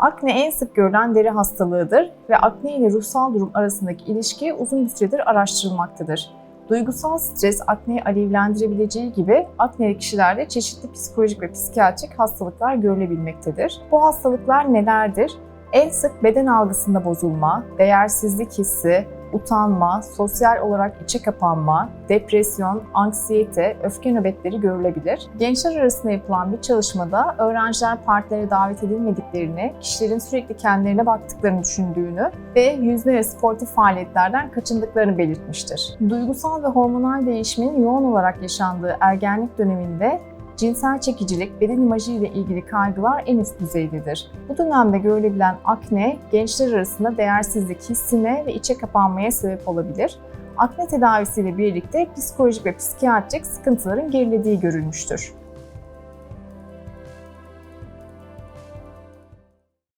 Akne en sık görülen deri hastalığıdır ve akne ile ruhsal durum arasındaki ilişki uzun bir süredir araştırılmaktadır. Duygusal stres akneyi alevlendirebileceği gibi akneli kişilerde çeşitli psikolojik ve psikiyatrik hastalıklar görülebilmektedir. Bu hastalıklar nelerdir? En sık beden algısında bozulma, değersizlik hissi, utanma, sosyal olarak içe kapanma, depresyon, anksiyete, öfke nöbetleri görülebilir. Gençler arasında yapılan bir çalışmada öğrenciler partilere davet edilmediklerini, kişilerin sürekli kendilerine baktıklarını düşündüğünü ve yüzme ve sportif faaliyetlerden kaçındıklarını belirtmiştir. Duygusal ve hormonal değişimin yoğun olarak yaşandığı ergenlik döneminde cinsel çekicilik, beden imajı ile ilgili kaygılar en üst düzeydedir. Bu dönemde görülebilen akne, gençler arasında değersizlik hissine ve içe kapanmaya sebep olabilir. Akne tedavisiyle birlikte psikolojik ve psikiyatrik sıkıntıların gerilediği görülmüştür.